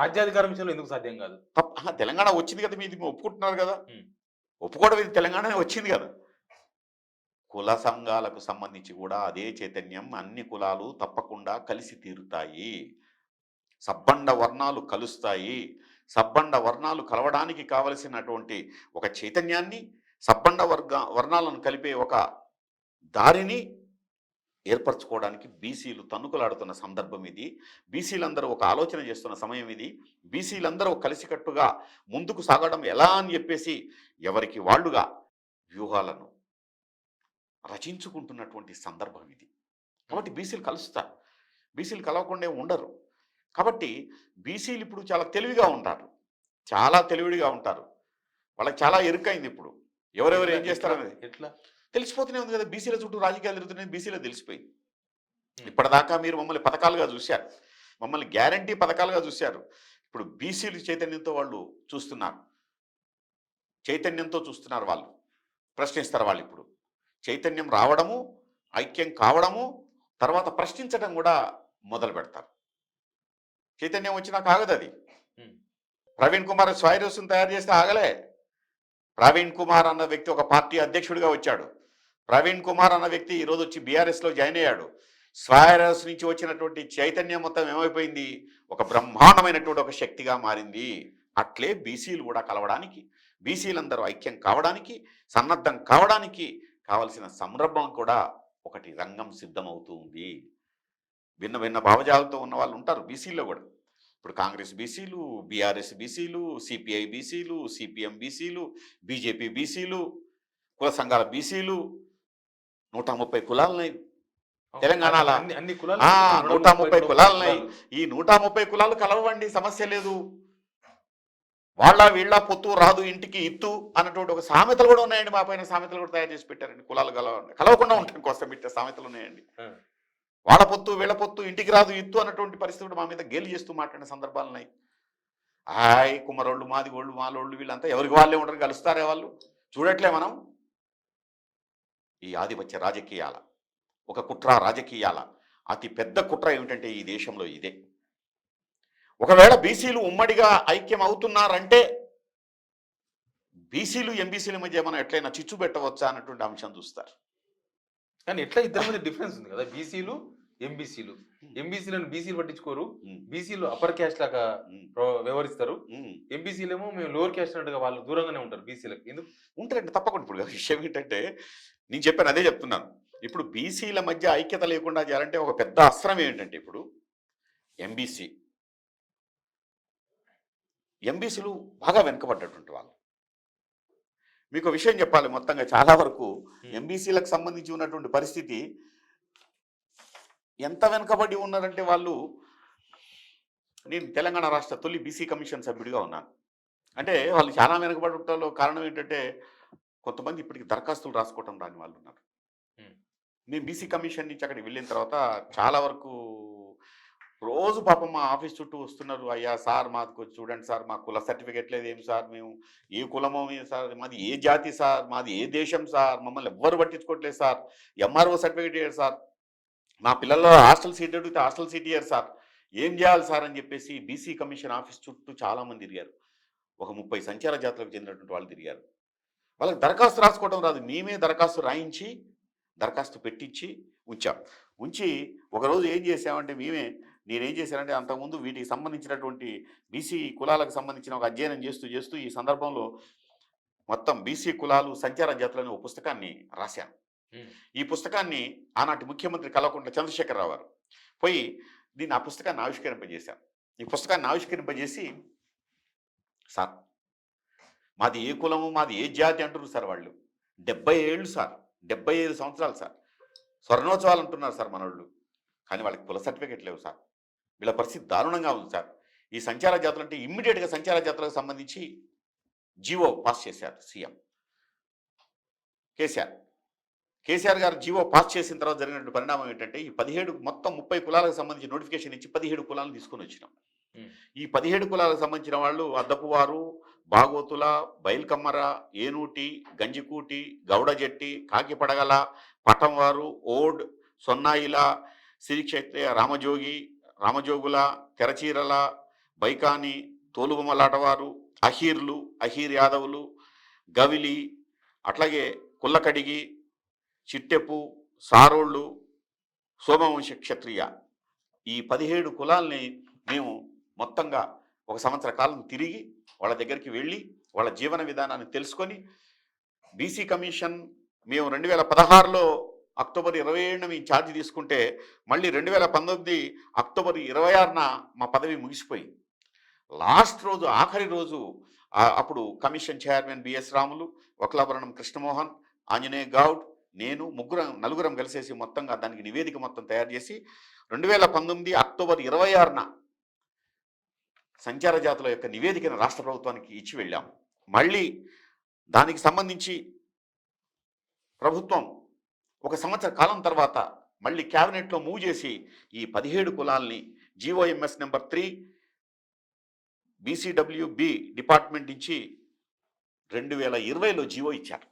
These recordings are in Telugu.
రాజ్యాధికారం విషయంలో ఎందుకు సాధ్యం కాదు? తెలంగాణ వచ్చింది కదా మీది ఒప్పుకుంటున్నారు కదా. ఒప్పుకోవడం ఇది తెలంగాణ వచ్చింది కదా. కుల సంఘాలకు సంబంధించి కూడా అదే చైతన్యం అన్ని కులాలు తప్పకుండా కలిసి తీరుతాయి. సబ్బండ వర్ణాలు కలుస్తాయి. సబ్బండ వర్ణాలు కలవడానికి కావలసినటువంటి ఒక చైతన్యాన్ని సబ్బండ వర్గ వర్ణాలను కలిపే ఒక దారిని ఏర్పరచుకోవడానికి బీసీలు తన్నుకులాడుతున్న సందర్భం ఇది. బీసీలందరూ ఒక ఆలోచన చేస్తున్న సమయం ఇది. బీసీలందరూ కలిసికట్టుగా ముందుకు సాగడం ఎలా అని చెప్పేసి ఎవరికి వాళ్ళుగా వ్యూహాలను రచించుకుంటున్నటువంటి సందర్భం ఇది. కాబట్టి బీసీలు కలుస్తారు. బీసీలు కలవకుండా ఉండరు. కాబట్టి బీసీలు ఇప్పుడు చాలా తెలివిగా ఉంటారు. చాలా తెలివిగా ఉంటారు. వాళ్ళకి చాలా ఎరుకైంది ఇప్పుడు. ఎవరెవరు ఏం చేస్తారనేది. ఎట్లా? తెలిసిపోతూనే ఉంది కదా బీసీల చుట్టూ రాజకీయాలు తిరుగుతున్నాయి బీసీలో తెలిసిపోయింది ఇప్పటిదాకా మీరు మమ్మల్ని పథకాలుగా చూశారు. మమ్మల్ని గ్యారంటీ పథకాలుగా చూశారు. ఇప్పుడు బీసీలు చైతన్యంతో వాళ్ళు చూస్తున్నారు. చైతన్యంతో చూస్తున్నారు వాళ్ళు. ప్రశ్నిస్తారు వాళ్ళు ఇప్పుడు. చైతన్యం రావడము ఐక్యం కావడము తర్వాత ప్రశ్నించడం కూడా మొదలు పెడతారు. చైతన్యం వచ్చినాక ఆగదు అది. ప్రవీణ్ కుమార్ స్వైరస్ను తయారు చేస్తే ఆగలే. ప్రవీణ్ కుమార్ అన్న వ్యక్తి ఒక పార్టీ అధ్యక్షుడిగా వచ్చాడు. ప్రవీణ్ కుమార్ అన్న వ్యక్తి ఈరోజు వచ్చి బీఆర్ఎస్లో జాయిన్ అయ్యాడు. స్వైరస్ నుంచి వచ్చినటువంటి చైతన్యం మొత్తం ఏమైపోయింది? ఒక బ్రహ్మాండమైనటువంటి ఒక శక్తిగా మారింది. అట్లే బీసీలు కూడా కలవడానికి బీసీలందరూ ఐక్యం కావడానికి సన్నద్ధం కావడానికి కావలసిన సంరభం కూడా ఒకటి రంగం సిద్ధమవుతూ ఉంది. భిన్న భిన్న భావజాలతో ఉన్న వాళ్ళు ఉంటారు బీసీలో కూడా. ఇప్పుడు కాంగ్రెస్ బీసీలు బీఆర్ఎస్ బీసీలు సిపిఐ బీసీలు సిపిఎం బీసీలు బీజేపీ బీసీలు కుల సంఘాల బీసీలు నూట ముప్పై కులాలున్నాయి తెలంగాణలో అన్ని కులాలు నూట ముప్పై కులాలున్నాయి ఈ నూట ముప్పై కులాలు కలవండి సమస్య లేదు. వాళ్ళ వీళ్ళ పొత్తు రాదు ఇంటికి ఇత్తు అన్నటువంటి ఒక సామెతలు కూడా ఉన్నాయండి మా పైన సామెతలు కూడా తయారు చేసి పెట్టారండి కులాలు కలవండి కలవకుండా ఉంటాం కోసం పెట్టే సామెతలు ఉన్నాయండి. వాళ్ళ పొత్తు వీళ్ళ పొత్తు ఇంటికి రాదు ఇత్తు అన్నటువంటి పరిస్థితి కూడా మా మీద గేలి చేస్తూ మాట్లాడిన సందర్భాలు ఉన్నాయి. హాయ్ కుమరోళ్ళు మాది వాళ్ళు మాలోళ్ళు వీళ్ళంతా ఎవరికి వాళ్ళే ఉంటారు కలుస్తారే వాళ్ళు. చూడట్లే మనం. ఈ ఆధిపత్య రాజకీయాల ఒక కుట్ర రాజకీయాల అతి పెద్ద కుట్ర ఏమిటంటే ఈ దేశంలో ఇదే. ఒకవేళ బీసీలు ఉమ్మడిగా ఐక్యం అవుతున్నారంటే బీసీలు ఎంబీసీల మధ్య మనం ఎట్లయినా చిచ్చు పెట్టవచ్చా అన్నటువంటి అంశం చూస్తారు. కానీ ఎట్లా ఇద్దరి మధ్య డిఫరెన్స్ ఉంది కదా? బీసీలు ఎంబీసీలు. ఎంబీసీలను బీసీలు పట్టించుకోరు. బీసీలు అప్పర్ క్యాస్ట్ లాగా వ్యవహరిస్తారు. ఉమ్. ఎంబీసీలు ఏమో మేము లోవర్ క్యాస్ట్ అన్నట్టుగా వాళ్ళు దూరంగానే ఉంటారు బీసీలకు. ఎందుకు? ఉంటారండి తప్పకుండా. ఇప్పుడు విషయం ఏంటంటే నేను చెప్పాను అదే చెప్తున్నాను. ఇప్పుడు బీసీల మధ్య ఐక్యత లేకుండా చేయాలంటే ఒక పెద్ద అస్త్రం ఏంటంటే ఇప్పుడు ఎంబీసీ ఎంబీసీలు బాగా వెనుకబడ్డటువంటి వాళ్ళు. మీకు విషయం చెప్పాలి మొత్తంగా చాలా వరకు. ఎంబీసీలకు సంబంధించి ఉన్నటువంటి పరిస్థితి ఎంత వెనుకబడి ఉన్నారంటే వాళ్ళు నేను తెలంగాణ రాష్ట్ర తొలి బీసీ కమిషన్ సభ్యుడిగా ఉన్నాను. అంటే వాళ్ళు చాలా వెనుకబడి ఉండటంలో కారణం ఏంటంటే కొంతమంది ఇప్పటికి దరఖాస్తులు రాసుకోవటం రాని వాళ్ళు ఉన్నారు. నేను బీసీ కమిషన్ నుంచి అక్కడికి వెళ్ళిన తర్వాత చాలా వరకు రోజు పాపం మా ఆఫీస్ చుట్టూ వస్తున్నారు. అయ్యా సార్ మాకు చూడండి సార్ మా కుల సర్టిఫికెట్ లేదు ఏం సార్ మేము ఏ కులమో మేము సార్ మాది ఏ జాతి సార్ మాది ఏ దేశం సార్ మమ్మల్ని ఎవ్వరు పట్టించుకోవట్లేదు సార్ ఎంఆర్ఓ సర్టిఫికేట్ ఇయ్యారు సార్ మా పిల్లల్లో హాస్టల్ సీట్ అడిగితే హాస్టల్ సీట్ ఇయ్యారు సార్ ఏం చేయాలి సార్ అని చెప్పేసి బీసీ కమిషన్ ఆఫీస్ చుట్టూ చాలామంది తిరిగారు. ఒక ముప్పై సంచార జాతులకు చెందినటువంటి వాళ్ళు తిరిగారు. వాళ్ళకి దరఖాస్తు రాసుకోవడం రాదు. మేమే దరఖాస్తు రాయించి దరఖాస్తు పెట్టించి ఉంచాం. ఉంచి ఒకరోజు ఏం చేసామంటే మేమే నేనేం చేశానంటే అంతకుముందు వీటికి సంబంధించినటువంటి బీసీ కులాలకు సంబంధించిన ఒక అధ్యయనం చేస్తూ చేస్తూ ఈ సందర్భంలో మొత్తం బీసీ కులాలు సంచార జాతులు అనే ఒక పుస్తకాన్ని రాశాను. ఈ పుస్తకాన్ని ఆనాటి ముఖ్యమంత్రి కల్వకుంట్ల చంద్రశేఖరరావు గారు పోయి దీన్ని ఆ పుస్తకాన్ని ఆవిష్కరింపజేశాను ఈ పుస్తకాన్ని ఆవిష్కరింపజేసి సార్ మాది ఏ కులము మాది ఏ జాతి అంటున్నారు సార్ వాళ్ళు? డెబ్బై ఏళ్ళు సార్ డెబ్బై ఐదు సంవత్సరాలు సార్. స్వర్ణోత్సవాలు అంటున్నారు సార్ మనోళ్ళు. కానీ వాళ్ళకి కుల సర్టిఫికెట్ లేవు సార్. వీళ్ళ పరిస్థితి దారుణంగా ఉంది సార్. ఈ సంచార జాతులు అంటే ఇమ్మీడియట్గా సంచార జాతులకు సంబంధించి జీవో పాస్ చేశారు సీఎం. కేసీఆర్. కేసీఆర్ గారు జీవో పాస్ చేసిన తర్వాత జరిగినటువంటి పరిణామం ఏంటంటే ఈ పదిహేడు మొత్తం ముప్పై కులాలకు సంబంధించి నోటిఫికేషన్ ఇచ్చి పదిహేడు కులాలను తీసుకొని వచ్చినాం. ఈ పదిహేడు కులాలకు సంబంధించిన వాళ్ళు అద్దపువారు బాగోతుల బయల్కమ్మర ఏనూటి గంజికూటి గౌడజెట్టి కాకిపడగల పటంవారు ఓడ్ సొన్నాయిల సిరిక్షత్రియ రామజోగి రామజోగుల తెరచీరల బైకాని తోలుబొమ్మలాటవారు అహీర్లు అహీర్ యాదవులు గవిలి అట్లాగే కుల్లకడిగి చిట్టెప్పు సారోళ్ళు సోమవంశ క్షత్రియ. ఈ పదిహేడు కులాల్ని మేము మొత్తంగా ఒక సంవత్సర కాలం తిరిగి వాళ్ళ దగ్గరికి వెళ్ళి వాళ్ళ జీవన విధానాన్ని తెలుసుకొని బీసీ కమిషన్ మేము రెండు వేల పదహారులో అక్టోబర్ ఇరవై ఏడున మేము ఛార్జ్ తీసుకుంటే మళ్ళీ రెండు వేల పంతొమ్మిది అక్టోబర్ ఇరవై ఆరున మా పదవి ముగిసిపోయింది లాస్ట్ రోజు ఆఖరి రోజు అప్పుడు commission chairman BS Ramulu Vakulabharanam Krishnamohan Anjaneya Goud నేను ముగ్గురం నలుగురం కలిసేసి మొత్తంగా దానికి నివేదిక మొత్తం తయారు చేసి రెండు వేల పంతొమ్మిది అక్టోబర్ ఇరవై ఆరున సంచార జాతుల యొక్క నివేదికను రాష్ట్ర ప్రభుత్వానికి ఇచ్చి వెళ్ళాం. మళ్ళీ దానికి సంబంధించి ప్రభుత్వం ఒక సంవత్సర కాలం తర్వాత మళ్ళీ క్యాబినెట్లో మూవ్ చేసి ఈ పదిహేడు కులాల్ని GOMS number three BCWB department నుంచి రెండు వేల ఇరవైలో జీవో ఇచ్చారు.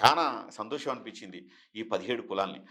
చాలా సంతోషం అనిపించింది ఈ పదిహేడు కులాల్ని.